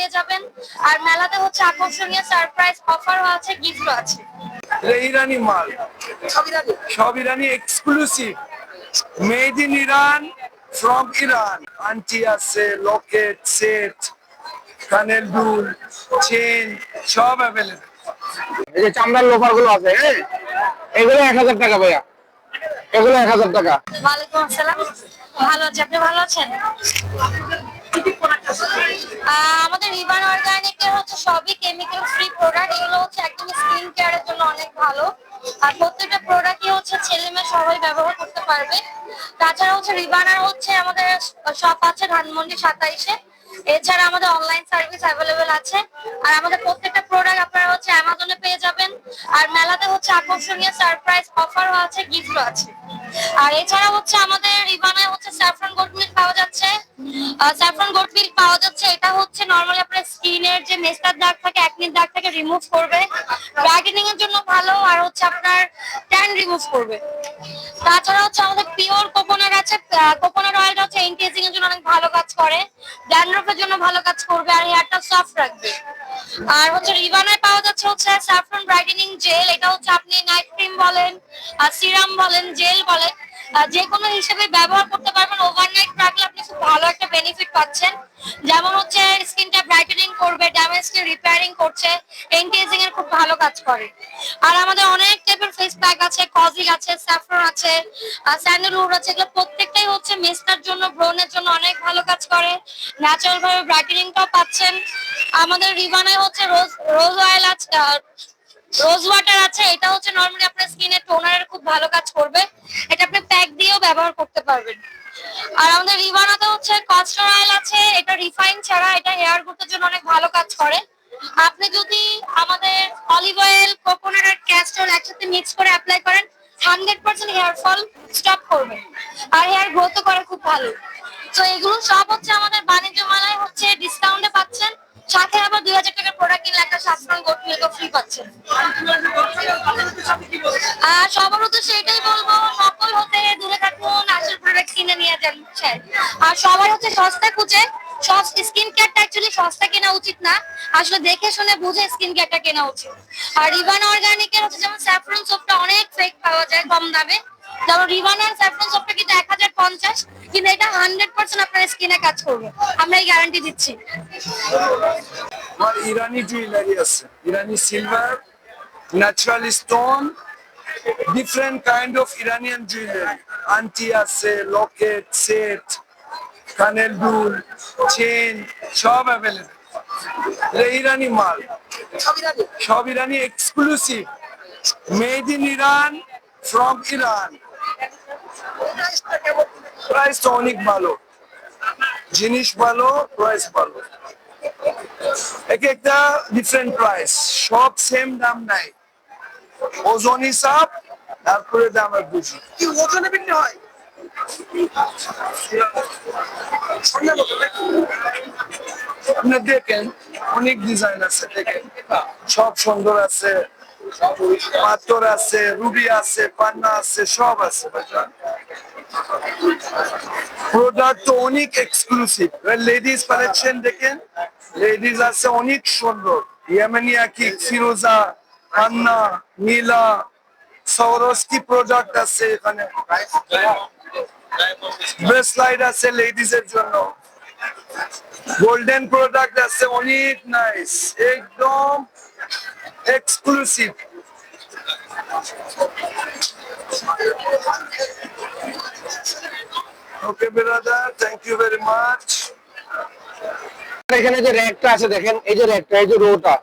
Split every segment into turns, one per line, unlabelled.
পেয়ে যাবেন। আর মেলাতে হচ্ছে আকর্ষণীয় সারপ্রাইজ অফারও আছে গিফটও আছে।
ইরানি মাল। সব ইরানি exclusive made in Iran from Iran aunty আছে লকেট সেট কানের দুল চেন সব অ্যাভেলেবল
এই যে চামড়ার লোফারগুলো আছে হ্যাঁ? এগুলো এক হাজার টাকা ভাইয়া। এগুলো এক হাজার টাকা।
ওয়ালাইকুম আসসালাম। ভালো আছি আপনি ভালো আছেন? আমাদের রিবান অর্গানিকের হচ্ছে সবই কেমিক্যাল ফ্রি প্রোডাক্ট এগুলো হচ্ছে একদম স্কিন কেয়ারের জন্য অনেক ভালো। আর প্রত্যেকটা প্রোডাক্টই হচ্ছে ছেলে মেয়ে সবাই ব্যবহার করতে পারবে। তাছাড়া হচ্ছে রিবানার হচ্ছে আমাদের শপ আছে ধানমন্ডি সাতাইশে। এছাড়া আমাদের অনলাইন সার্ভিস অ্যাভেলেবেল আছে। আর আমাদের প্রত্যেকটা প্রোডাক্ট আপনারা হচ্ছে অ্যামাজনে পেয়ে যাবেন। আর মেলাতে হচ্ছে আকর্ষণীয় সারপ্রাইজ অফারও আছে গিফটও আছে। আর এছাড়া হচ্ছে আমাদের রিবানায় হচ্ছে স্যাফরন গোট মিল্ক পাওয়া যাচ্ছে। স্যাফরন গোট মিল্ক পাওয়া যাচ্ছে। এটা হচ্ছে নর্মালি আপনার স্কিনের যে মেস্টার দাগ থাকে একনির দাগ থাকে রিমুভ করবে। ব্রাইটেনিং এর জন্য ভালো, আর হচ্ছে আপনার ট্যান রিমুভ করবে। তাছাড়া হচ্ছে আমাদের পিওর কোকোনাট আছে। কোকোনাট অয়েলটা হচ্ছে এন্টিএজিং এর জন্য অনেক ভালো কাজ করে। ড্যান্ড্রফের জন্য ভালো কাজ করবে, আর হেয়ারটা সফট রাখবে। আর হচ্ছে রিবানায় পাওয়া যাচ্ছে হচ্ছে স্যাফরন ব্রাইটেনিং জেল এটা হচ্ছে আপনি নাইট ক্রিম বলেন সিরাম বলেন জেল বলেন। যে কোনো হিসেবে ব্যবহার করতে পারবেন। ওভারনাইট রাখলে আপনি খুব ভালো একটা বেনিফিট পাচ্ছেন। যেমন হচ্ছে স্কিনটা ব্রাইটেনিং করবে ড্যামেজ স্কিন রিপেয়ারিং করছে এন্টিএজিং এর খুব ভালো কাজ করে। আর আমাদের অনেক টাইপের ফেস প্যাক আছে কজিক আছে স্যাফরন আছে স্যান্ডেলউড আছে, এগুলো প্রত্যেকটাই হচ্ছে মেস্টার জন্য ব্রনের জন্য অনেক ভালো কাজ করে। ন্যাচারাল ভাবে ব্রাইটেনিংটাও পাচ্ছেন। আমাদের রিবানায় হচ্ছে রোজ রোজ অয়েল আছে রোজ ওয়াটার আছে, এটা হচ্ছে নরমালি আপনার স্কিনে টোনারের খুব ভালো কাজ করবে। এটা আপনি প্যাক দিয়েও ব্যবহার করতে পারবেন। আর আমাদের রিবানাতে হচ্ছে কস্টার অয়েল আছে, এটা রিফাইন ছাড়া এটা হেয়ার গ্রোথের জন্য অনেক ভালো কাজ করে। আপনি যদি আমাদের অলিভ অয়েল কোকোনাট আর ক্যাস্টর একসাথে মিক্স করে অ্যাপ্লাই করেন hundred percent hair fall stop করবে। আর হেয়ার গ্রোথও করে খুব ভালো। তো এগুলো সব হচ্ছে আমাদের বাণিজ্য মেলায় স্কিন কেয়ারটা অ্যাকচুয়ালি সস্তা কেনা উচিত না। আসলে দেখে শুনে বুঝে স্কিন কেয়ারটা কেনা উচিত। আর রিবান অর্গানিকের হচ্ছে যেমন স্যাফরন সোপটা অনেক ফেক পাওয়া যায় কম দামে। যেমন রিবান আর স্যাফরন সোপটা কিন্তু এক হাজার পঞ্চাশ, কিন্তু এটা হান্ড্রেড পার্সেন্ট আপনার স্কিনে কাজ করবে। আমরা এই গ্যারান্টি দিচ্ছি।
ইরানি জুয়েলারি আছে। ইরানি silver natural stone different kind of Iranian jewellery aunty আছে লকেট সেট কানের দুল চেন সব অ্যাভেলেবল ইরানি মাল। সব ইরানি exclusive made in Iran from Iran price তো অনেক ভালো। জিনিস ভালো প্রাইস ভালো। এক একটা ডিফারেন্ট প্রাইস সব সেম দাম নাই। ওজন হিসাব তারপরে দাম আর বুঝি।
কি ওজনে বিক্রি হয়?
দেখেন, অনেক ডিজাইন আছে, দেখেন। সব সুন্দর আছে, পাথর আছে, রুবি আছে, পান্না আছে, সব আছে প্রোডাক্ট তো অনেক এক্সক্লুসিভ লেডিস কালেকশন দেখেন লেডিস আছে অনেক সুন্দর। ইয়েমেনি আকি ফিরোজা পান্না নীলা সৌরস্কি প্রোডাক্ট আছে এখানে। ব্রেসলাইট আছে লেডিস এর জন্য। গোল্ডেন প্রোডাক্ট আছে, অনেক নাইস একদম exclusive okay brother thank you very much
এখানে যে র্যাকটা আছে, দেখেন, এই যে র্যাকটা এই যে রোটা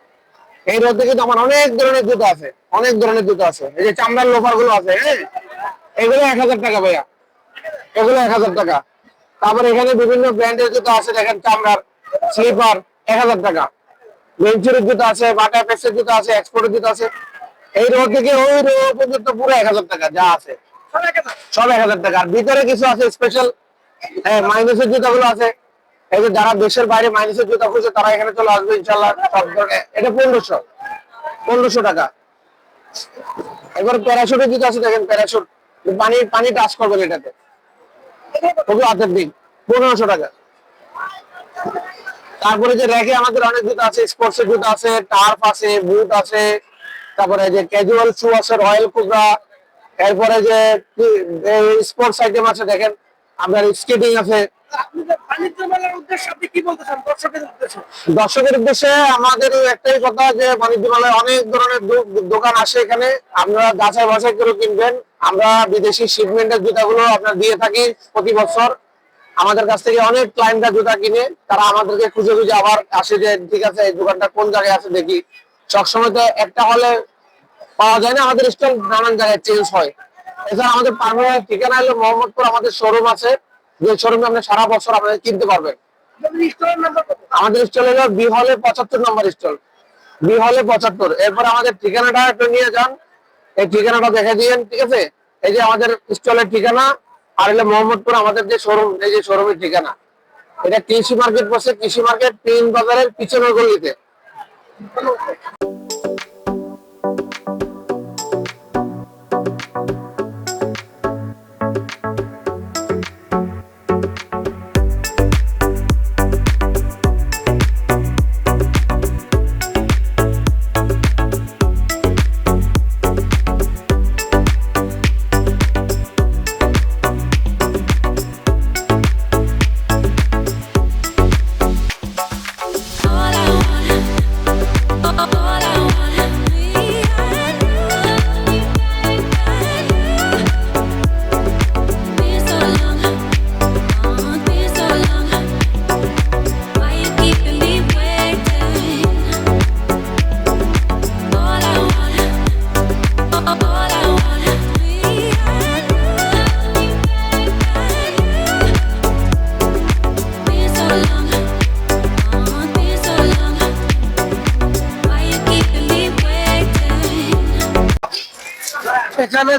এই রোতে কিন্তু আমার অনেক ধরনের জুতো আছে, অনেক ধরনের জুতো আছে। এই যে চামড়ার লোফারগুলো আছে হ্যাঁ? এগুলো এক হাজার টাকা ভাইয়া। এগুলো এক হাজার টাকা। তারপর এখানে বিভিন্ন ব্র্যান্ডের জুতো আছে, দেখেন চামড়ার স্লিপার এক হাজার টাকা। ভেঞ্চুরের জুতো আছে বাটা পেসের জুতো আছে, এক্সপোর্টের জুতো আছে। এই রোড থেকে ওই রোড পর্যন্ত পুরো এক হাজার টাকা, যা আছে। সব এক হাজার টাকা। আর ভিতরে কিছু আছে স্পেশাল হ্যাঁ মাইনাসের জুতাগুলো আছে। এই যে যারা দেশের বাইরে মাইনাসের জুতা খুঁজছে, তারা এখানে চলে আসবে ইনশাল্লাহ সব ধরনের, এটা পনেরোশো। পনেরোশো টাকা। এবার প্যারাশুটের জুতো আছে, দেখেন প্যারাশুট পানি পানি টাচ করবেন এটাতে। খুবই পনেরোশো টাকা। তারপরে যে র্যাকে আমাদের অনেক জুতো আছে স্পোর্টস জুতো আছে টার্ফ আছে বুট আছে, তারপরে যে ক্যাজুয়াল শু আছে রয়্যাল এরপরে যে স্পোর্টস আইটেম আছে, দেখেন, আপনার স্কেটিং আছে।
দর্শকের উদ্দেশ্যে
আমাদের একটাই কথা যে বাণিজ্য মেলায় অনেক ধরনের দোকান আসে এখানে, আপনারা যাচাই বাছাই করে কিনবেন। আমরা বিদেশি শিপমেন্টের জুতাগুলো আপনার দিয়ে থাকি প্রতি বছর। আমাদের কাছ থেকে অনেক ক্লায়েন্টরা জুতা কিনে, তারা আমাদেরকে খুঁজে খুঁজে আবার আসে যে, ঠিক আছে, এই দোকানটা কোন জায়গায় আছে দেখি। সবসময় তো একটা হলে পাওয়া যায় না, আমাদের স্টল নানান জায়গায় চেঞ্জ হয়। এছাড়া আমাদের পারমানেন্ট ঠিকানা হলো মোহাম্মদপুর আমাদের শোরুম আছে। যে শোরুমে আপনি সারা বছর আপনাদের কিনতে পারবেন। আমাদের স্টল হলো বি হলে পঁচাত্তর নম্বর স্টল বি হলে পঁচাত্তর। এরপর আমাদের ঠিকানাটা একটু নিয়ে যান। এই ঠিকানাটা দেখে দিয়েন, ঠিক আছে? এই যে আমাদের স্টলের ঠিকানা, আর হলো মোহাম্মদপুর আমাদের যে শোরুম এই যে শোরুমের ঠিকানা। এটা কৃষি মার্কেট বসে কৃষি মার্কেট তিন বাজারের পিছনের গলিতে।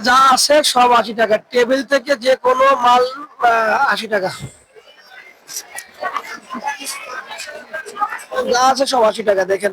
যা আছে সব আশি টাকা। টেবিল থেকে যে কোনো মাল আশি টাকা। যা আছে সব আশি টাকা, দেখেন।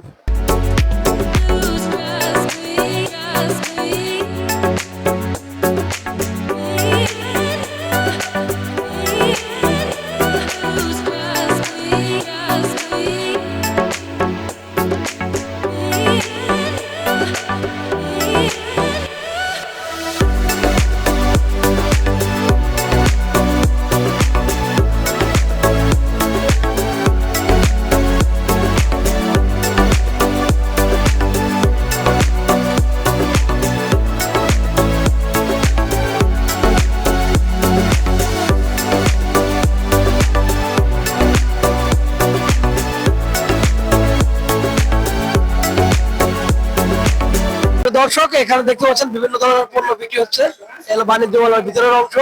দর্শক এখানে দেখতে পাচ্ছেন বিভিন্ন ধরনের পণ্য বিক্রি হচ্ছে। এগুলো বাণিজ্য মেলার ভিতরের অংশ।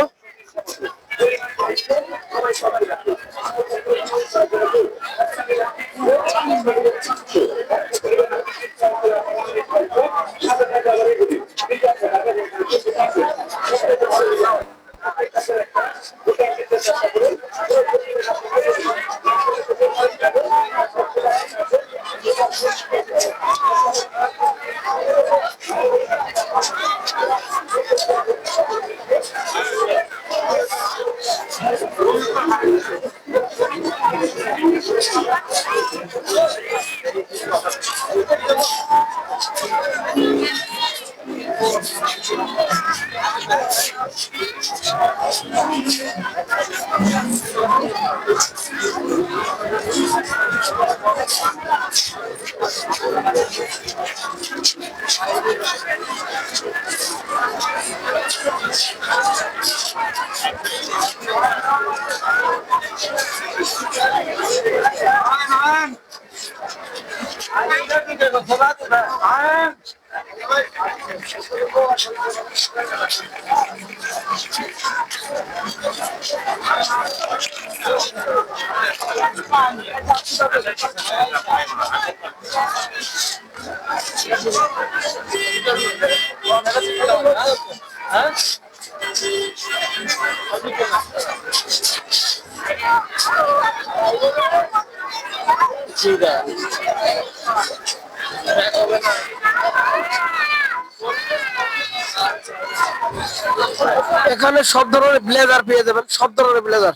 এখানে সব ধরনের ব্লেজার পেয়ে যাবেন সব ধরনের ব্লেজার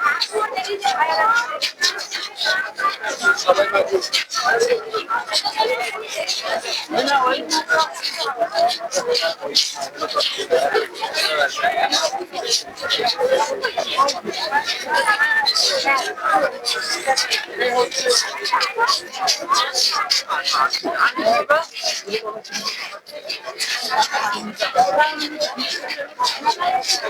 ক্যামেরা দেখে নিজের ভালো লাগছে ওই আগের ক্যামেরা খুব কোয়ালিটি ভালো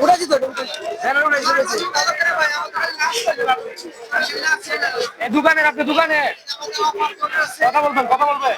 উঠাছি তো দোকানে আপনি দোকানে কথা বলবেন কথা বলবেন